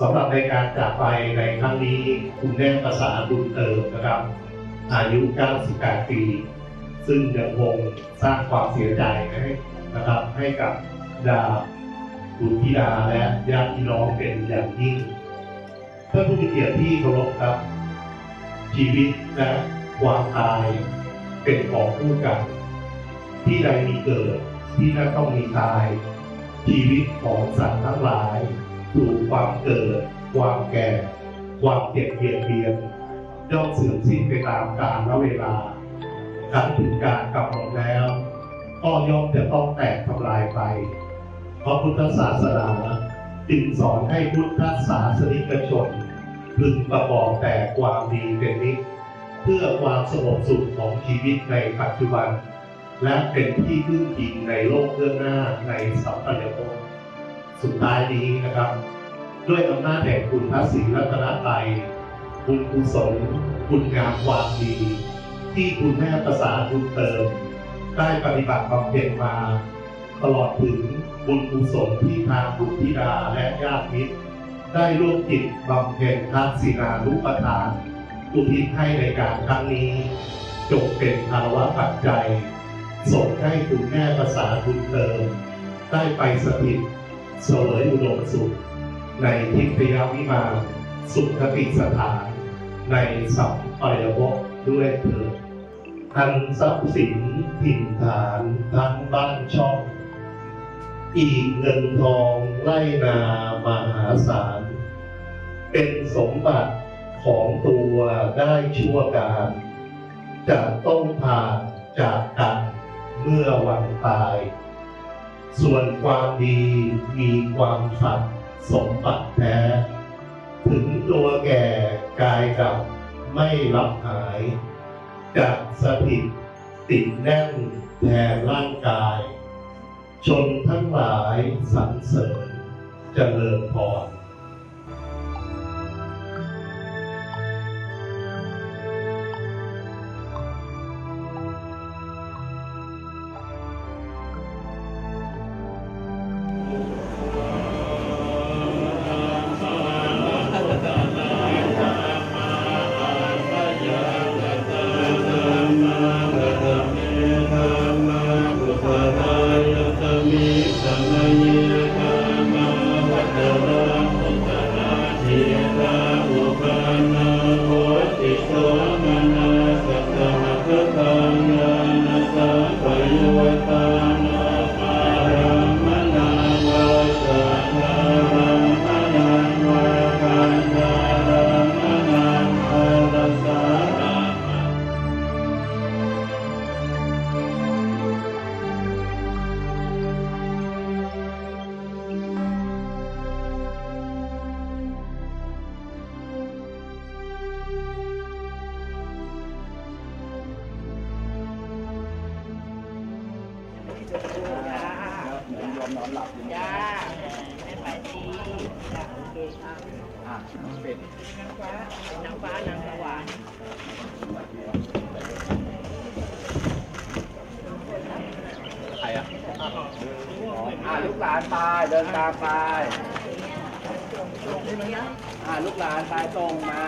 สำหรับในการจากไปในครั้งนี้คุณแม่ภาษาบุญเติมนะครับ อายุ 98 ปี ซึ่งยังคงสร้างความเสียใจให้นะครับ ให้กับดาบุตรธิดาและญาติพี่น้องเป็นอย่างยิ่งเพื่อนผู้มีเกียรติที่เคารพครับ ชีวิตและความตายเป็นของคู่กัน ที่ใดมีเกิดที่นั่นต้องมีตาย ชีวิตของสัตว์ทั้งหลาย ถูกความเกิด ความแก่ ความเจ็บเบียดเบียนย่อมเสื่อมสิ้นไปตามกาลและเวลาครั้นถึงการกำหนดแล้ว ก็ย่อมจะต้องแตกทำลายไป เพราะพุทธศาสนาจึงสอนให้พุทธศาสนิกชนพึงประกอบแต่ความดีเป็นนิจเพื่อความสงบสุขของชีวิตในปัจจุบัน และเป็นที่พึ่งพิงในโลกเบื้องหน้าในสัมปัญญภพ สุดท้ายนี้นะครับ ด้วยอำนาจแห่งคุณพระศรีรัตนตรัยคุณกุศลคุณงามความดี ที่คุณแม่ประสานบุญเติม ได้ปฏิบัติบำเพ็ญมา ตลอดถึงบุญกุศลที่ทางบุตรธิดาและญาติมิตร ได้ร่วมจิตบำเพ็ญทักษิณานุปทานอุทิศให้ในการครั้งนี้จงเป็นภาวะปัจจัยส่งให้คุณแม่ภาษาบุญเติม ได้ไปสถิต เสวยอุดมสุข ในทิพยวิมานสุขติสถาน ในสัมปายภพด้วยเถิดทั้งทรัพย์สินถิ่นฐานทั้งบ้านช่อง อีกเงินทองไล่นามหาศาล เป็นสมบัติของตัวได้ชั่วการ จะต้องผ่านจากกันเมื่อวันตาย ส่วนความดีมีความฝันสมบัติแท้ ถึงตัวแก่กายดับไม่รับหายจะสถิตติดแน่นแทนร่างกาย ชนทั้งหลายสรรเสริญเจริญพร with us. จ้าแม่ไปดีจ้าโอเคค่ะอะเป็ดนางฟ้านางฟ้านางสวรรค์ใครอะอะลูกหลานไปเดินตามไปอะลูกหลานไปตรงมา